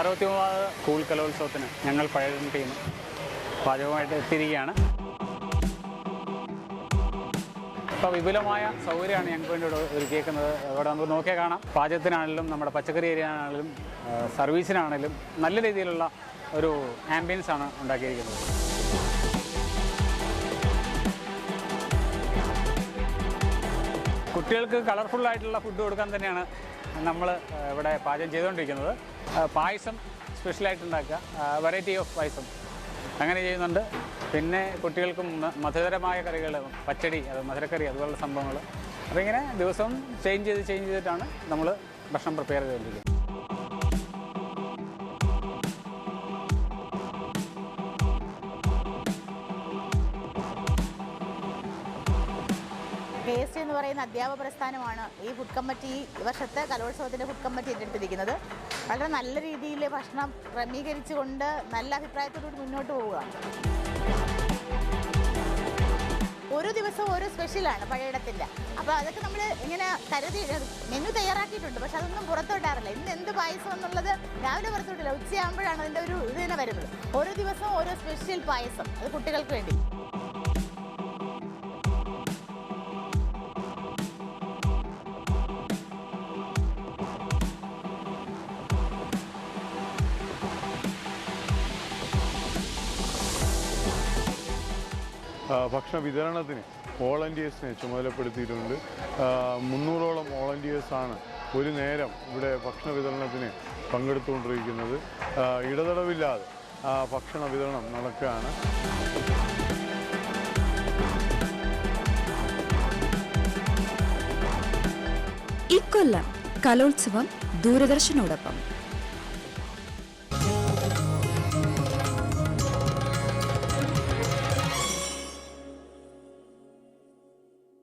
അറുപത്തിമൂന്നാമത് school കലോത്സവത്തിന് ഞങ്ങൾ പഴയ ടീം പാചകമായിട്ട് എത്തിയിരിക്കുകയാണ്. ഇപ്പോൾ വിപുലമായ സൗകര്യമാണ് ഞങ്ങൾക്ക് വേണ്ടി ഇവിടെ ഒരുക്കിയേക്കുന്നത്. ഇവിടെ നമുക്ക് നോക്കിയാൽ കാണാം. പാചകത്തിനാണെങ്കിലും നമ്മുടെ പച്ചക്കറി ഏരിയയാണെങ്കിലും ആ, സർവീസിനാണെങ്കിലും നല്ല രീതിയിലുള്ള ഒരു ആംബിയൻസ് ആണ് ഉണ്ടാക്കിയിരിക്കുന്നത്. കുട്ടികൾക്ക് കളർഫുൾ ആയിട്ടുള്ള ഫുഡ് കൊടുക്കാൻ തന്നെയാണ് നമ്മൾ ഇവിടെ പാചകം ചെയ്തുകൊണ്ടിരിക്കുന്നത്. പായസം സ്പെഷ്യലായിട്ട് ഉണ്ടാക്കുക. വെറൈറ്റി ഓഫ് പായസം അങ്ങനെ ചെയ്യുന്നുണ്ട്. പിന്നെ കുട്ടികൾക്കും മധുരമായ കറികൾ പച്ചടി അത് മധുരക്കറി അതുപോലുള്ള സംഭവങ്ങൾ അപ്പോൾ ഇങ്ങനെ ദിവസവും ചേഞ്ച് ചെയ്ത് ചേഞ്ച് ചെയ്തിട്ടാണ് നമ്മൾ ഭക്ഷണം പ്രിപ്പയർ ചെയ്തുകൊണ്ടിരിക്കുന്നത്. ടേസ്റ്റ് എന്ന് പറയുന്ന അധ്യാപക പ്രസ്ഥാനമാണ് ഈ ഫുഡ് കമ്മിറ്റി ഈ വർഷത്തെ കലോത്സവത്തിന്റെ ഫുഡ് കമ്മിറ്റി ഏറ്റെടുത്തിരിക്കുന്നത്. വളരെ നല്ല രീതിയിൽ ഭക്ഷണം ക്രമീകരിച്ചുകൊണ്ട് നല്ല അഭിപ്രായത്തോടുകൂടി മുന്നോട്ട് പോവുക. ഒരു ദിവസം ഓരോ സ്പെഷ്യലാണ് പഴയിടത്തിന്റെ അപ്പോൾ അതൊക്കെ നമ്മൾ ഇങ്ങനെ കരുതി മെനു തയ്യാറാക്കിയിട്ടുണ്ട്. പക്ഷെ അതൊന്നും പുറത്തോട്ടാറില്ല. ഇന്ന് എന്ത് പായസം എന്നുള്ളത് രാവിലെ പുറത്തോട്ടില്ല. ഉച്ചയാകുമ്പോഴാണ് അതിന്റെ ഒരു ഇത് തന്നെ വരുന്നത്. ഓരോ ദിവസവും ഓരോ സ്പെഷ്യൽ പായസം അത് കുട്ടികൾക്ക് വേണ്ടി. ഭക്ഷണ വിതരണത്തിന് വോളണ്ടിയേഴ്സിനെ ചുമതലപ്പെടുത്തിയിട്ടുണ്ട്. മുന്നൂറോളം വോളണ്ടിയേഴ്സാണ് ഒരു നേരം ഇവിടെ ഭക്ഷണ വിതരണത്തിന് പങ്കെടുത്തുകൊണ്ടിരിക്കുന്നത്. ഇടതടവില്ലാതെ ഭക്ഷണ വിതരണം നടക്കുകയാണ്. ഇക്കൊല്ലം കലോത്സവം ദൂരദർശനോടൊപ്പം.